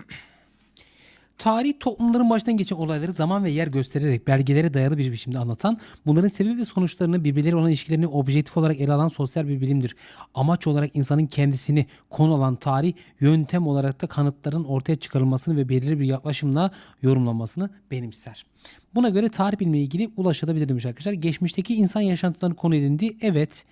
Tarih toplumların başından geçen olayları zaman ve yer göstererek belgelere dayalı bir biçimde anlatan, bunların sebep ve sonuçlarını birbirleri olan ilişkilerini objektif olarak ele alan sosyal bir bilimdir. Amaç olarak insanın kendisini konu alan tarih, yöntem olarak da kanıtların ortaya çıkarılmasını ve belirli bir yaklaşımla yorumlanmasını benimser. Buna göre tarih bilimiyle ilgili ulaşılabilir demiş arkadaşlar. Geçmişteki insan yaşantılarını konu edindi. Evet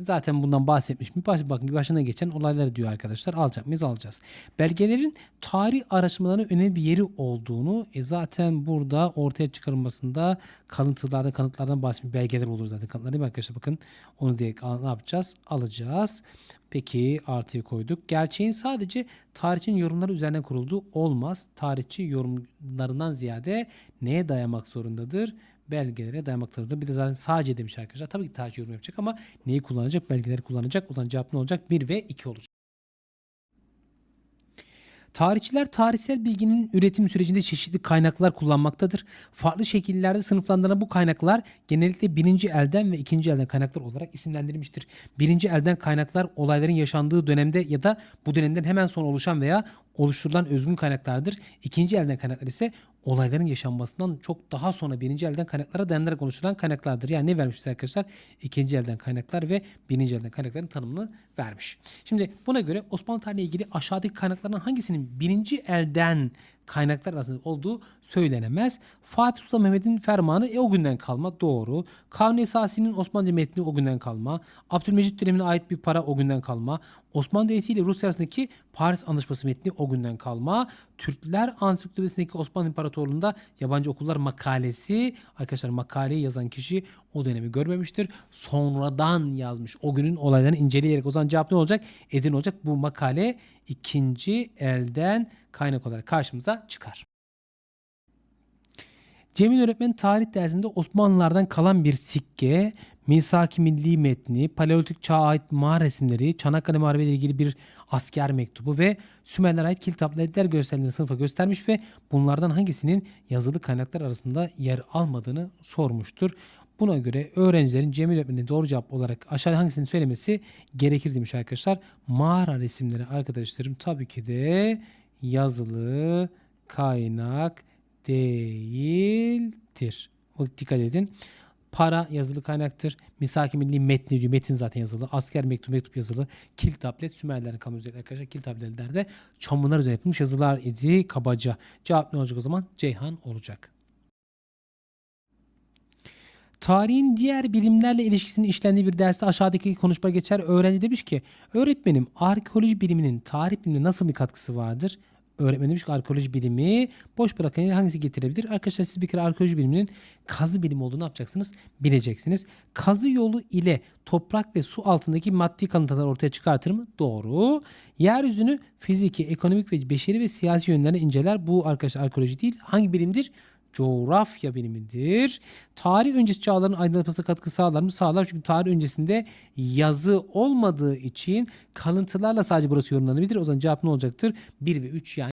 zaten bundan bahsetmiş mi? Baş, bakın başına geçen olayları diyor arkadaşlar. Alacak mıyız? Alacağız. Belgelerin tarih araştırmalarının önemli bir yeri olduğunu e zaten burada ortaya çıkarılmasında kalıntılarda kanıtlardan bahsetmiş belgeler olur zaten. Kanıtlar değil mi arkadaşlar? Bakın onu diye ne yapacağız? Alacağız. Peki artıyı koyduk. Gerçeğin sadece tarihçinin yorumları üzerine kurulduğu olmaz. Tarihçi yorumlarından ziyade neye dayamak zorundadır? Belgelere dayamaktadır. Bir de zaten sadece demiş arkadaşlar. Tabii ki tarih yorum yapacak ama neyi kullanacak? Belgeleri kullanacak. O zaman cevap ne olacak? 1 ve 2 olacak. Tarihçiler tarihsel bilginin üretim sürecinde çeşitli kaynaklar kullanmaktadır. Farklı şekillerde sınıflandırılan bu kaynaklar genellikle birinci elden ve ikinci elden kaynaklar olarak isimlendirilmiştir. Birinci elden kaynaklar olayların yaşandığı dönemde ya da bu dönemden hemen sonra oluşan veya oluşturulan özgün kaynaklardır. İkinci elden kaynaklar ise olayların yaşanmasından çok daha sonra birinci elden kaynaklara dayanarak oluşturulan kaynaklardır. Yani ne vermiş arkadaşlar? İkinci elden kaynaklar ve birinci elden kaynakların tanımını vermiş. Şimdi buna göre Osmanlı tarihiyle ilgili aşağıdaki kaynaklardan hangisinin birinci elden kaynaklar arasında olduğu söylenemez. Fatih Sultan Mehmet'in fermanı e, o günden kalma doğru. Kanun Esasi'nin Osmanlıca metni o günden kalma. Abdülmecit dönemine ait bir para o günden kalma. Osmanlı Devleti ile Rusya arasındaki Paris Anlaşması metni o günden kalma. Türkler Ansiklopedisindeki Osmanlı İmparatorluğu'nda yabancı okullar makalesi arkadaşlar makaleyi yazan kişi o dönemi görmemiştir. Sonradan yazmış. O günün olaylarını inceleyerek o zaman cevap ne olacak? Edin olacak. Bu makale ikinci elden kaynak olarak karşımıza çıkar. Cemil öğretmen tarih dersinde Osmanlılardan kalan bir sikke, Misak-ı Milli metni, Paleolitik çağa ait mağara resimleri, Çanakkale Muharebe ile ilgili bir asker mektubu ve Sümerlere ait kilit tabletler gösterilerini sınıfa göstermiş ve bunlardan hangisinin yazılı kaynaklar arasında yer almadığını sormuştur. Buna göre öğrencilerin Cemil öğretmenin doğru cevap olarak aşağıda hangisini söylemesi gerekir demiş arkadaşlar. Mağara resimleri arkadaşlarım tabii ki de yazılı kaynak değildir. Dikkat edin. Para yazılı kaynaktır. Misaki milli metni diyor. Metin zaten yazılı. Asker mektup mektup yazılı. Kil tablet Sümerlerin kamu üzerinde arkadaşlar. Kil tabletlerde çamurlar üzerine yapılmış yazılar idi kabaca. Cevap ne olacak o zaman? Ceyhan olacak. Tarihin diğer bilimlerle ilişkisinin işlendiği bir derste aşağıdaki konuşma geçer. Öğrenci demiş ki öğretmenim arkeoloji biliminin tarih bilimine nasıl bir katkısı vardır? Öğretmen demiş ki arkeoloji bilimi boş bırakan hangisi getirebilir? Arkadaşlar siz bir kere arkeoloji biliminin kazı bilimi olduğunu yapacaksınız? Bileceksiniz. Kazı yolu ile toprak ve su altındaki maddi kalıntılar ortaya çıkartır mı? Doğru. Yeryüzünü fiziki, ekonomik ve beşeri ve siyasi yönlerine inceler. Bu arkadaşlar arkeoloji değil. Hangi bilimdir? Coğrafya bilimidir. Tarih öncesi çağların aydınlatmasına katkı sağlar mı? Sağlar çünkü tarih öncesinde yazı olmadığı için kalıntılarla sadece burası yorumlanabilir. O zaman cevap ne olacaktır? 1 ve 3 yani.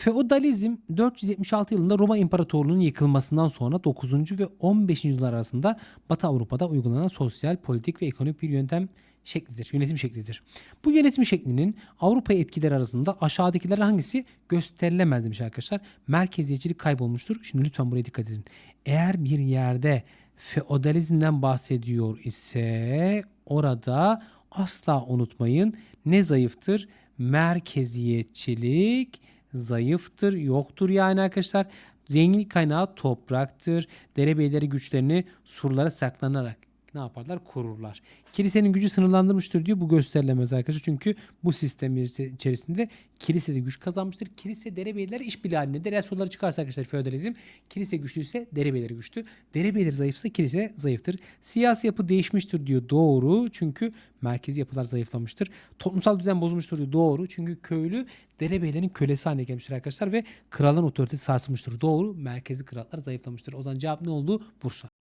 Feodalizm 476 yılında Roma İmparatorluğu'nun yıkılmasından sonra 9. ve 15. yüzyıllar arasında Batı Avrupa'da uygulanan sosyal, politik ve ekonomik bir yöntem şeklidir, yönetim şeklidir. Bu yönetim şeklinin Avrupa'ya etkileri arasında aşağıdakiler hangisi gösterilemez demiş arkadaşlar. Merkeziyetçilik kaybolmuştur. Şimdi lütfen buraya dikkat edin. Eğer bir yerde feodalizmden bahsediyor ise orada asla unutmayın ne zayıftır? Merkeziyetçilik zayıftır, yoktur yani arkadaşlar. Zenginlik kaynağı topraktır. Derebeyleri güçlerini surlara saklanarak ne yaparlar? Korurlar. Kilisenin gücü sınırlandırmıştır diyor. Bu gösterilemez arkadaşlar. Çünkü bu sistem içerisinde kilise de güç kazanmıştır. Kilise derebeyler işbirliği halindedir. Eğer soruları çıkarsa arkadaşlar feodalizm kilise güçlüyse derebeyleri güçlü. Derebeyleri zayıfsa kilise zayıftır. Siyasi yapı değişmiştir diyor. Doğru. Çünkü merkezi yapılar zayıflamıştır. Toplumsal düzen bozulmuştur diyor. Doğru. Çünkü köylü derebeylerin kölesi haline gelmiştir arkadaşlar ve kralın otoritesi sarsılmıştır. Doğru. Merkezi krallar zayıflamıştır. O zaman cevap ne oldu? Bursa.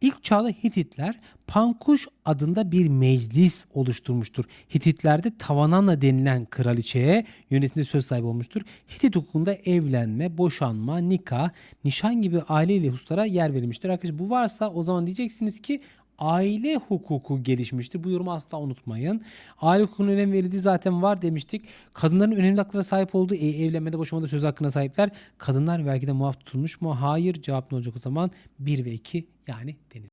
İlk çağda Hititler Pankuş adında bir meclis oluşturmuştur. Hititlerde Tavananna denilen kraliçeye yönetimde söz sahibi olmuştur. Hitit hukukunda evlenme, boşanma, nikah, nişan gibi aileyle hususlara yer verilmiştir. Arkadaşlar bu varsa o zaman diyeceksiniz ki aile hukuku gelişmiştir. Bu yorumu asla unutmayın. Aile hukukunun önem verildiği zaten var demiştik. Kadınların önemli haklara sahip olduğu e, evlenmede boşanmada söz hakkına sahipler. Kadınlar vergide muaf tutulmuş mu? Hayır. Cevap ne olacak o zaman? 1 ve 2 yani deniz.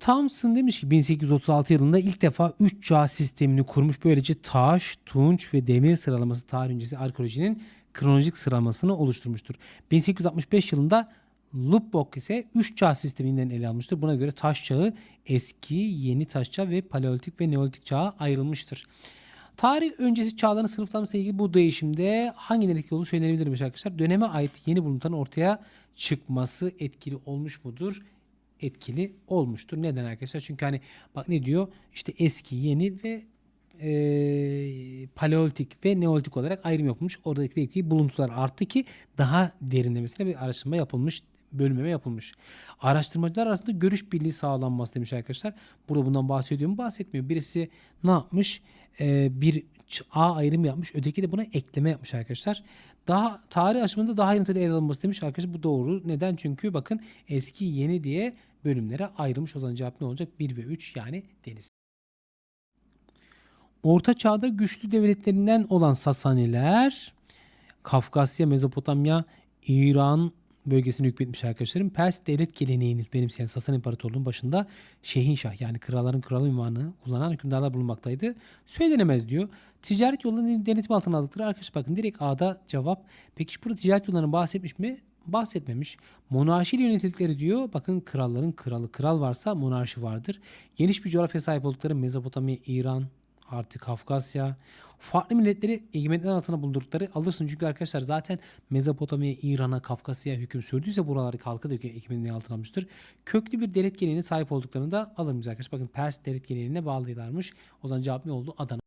Thomson demiş ki 1836 yılında ilk defa 3 çağ sistemini kurmuş. Böylece taş, tunç ve demir sıralaması tarih öncesi arkeolojinin kronolojik sıralamasını oluşturmuştur. 1865 yılında Lubbock ise 3 çağ sisteminden ele almıştır. Buna göre taş çağı eski, yeni taş çağı ve paleolitik ve neolitik çağa ayrılmıştır. Tarih öncesi çağların sınıflanması ile ilgili bu değişimde hangi etkili olduğu söylenebilirmiş arkadaşlar. Döneme ait yeni buluntuların ortaya çıkması etkili olmuş mudur? Etkili olmuştur. Neden arkadaşlar? Çünkü hani bak ne diyor? İşte eski, yeni ve e, paleolitik ve neolitik olarak ayrım yapılmış. Oradaki buluntular arttı ki daha derinlemesine bir araştırma yapılmış bölümleme yapılmış. Araştırmacılar arasında görüş birliği sağlanması demiş arkadaşlar. Burada bundan bahsediyor mu? Bahsetmiyor. Birisi ne yapmış? Ee, bir A ayrım yapmış. Öteki de buna ekleme yapmış arkadaşlar. Daha tarih aşımında daha ayrıntılı ele alınması demiş arkadaşlar. Bu doğru. Neden? Çünkü bakın eski yeni diye bölümlere ayrılmış. O zaman cevap ne olacak? 1 ve 3 yani deniz. Orta çağda güçlü devletlerinden olan Sasaniler Kafkasya, Mezopotamya, İran bölgesini hükmetmiş arkadaşlarım. Pers devlet geleneğini benimseyen Sasani İmparatorluğu'nun başında Şehinşah yani kralların kralı ünvanı kullanan hükümdarlar bulunmaktaydı. Söylenemez diyor. Ticaret yollarının denetim altına aldıkları arkadaş bakın direkt A'da cevap. Peki burada ticaret yollarını bahsetmiş mi? Bahsetmemiş. Monarşiyle yönetildikleri diyor. Bakın kralların kralı. Kral varsa monarşi vardır. Geniş bir coğrafya sahip oldukları Mezopotamya, İran, artık Kafkasya. Farklı milletleri egemenlikler altına bulundurdukları alırsın. Çünkü arkadaşlar zaten Mezopotamya, İran'a, Kafkasya'ya hüküm sürdüyse buraları halkı da egemenliği altına almıştır. Köklü bir devlet geleneğine sahip olduklarını da alır mıyız arkadaşlar? Bakın Pers devlet geleneğine bağlıylarmış. O zaman cevap ne oldu? Adana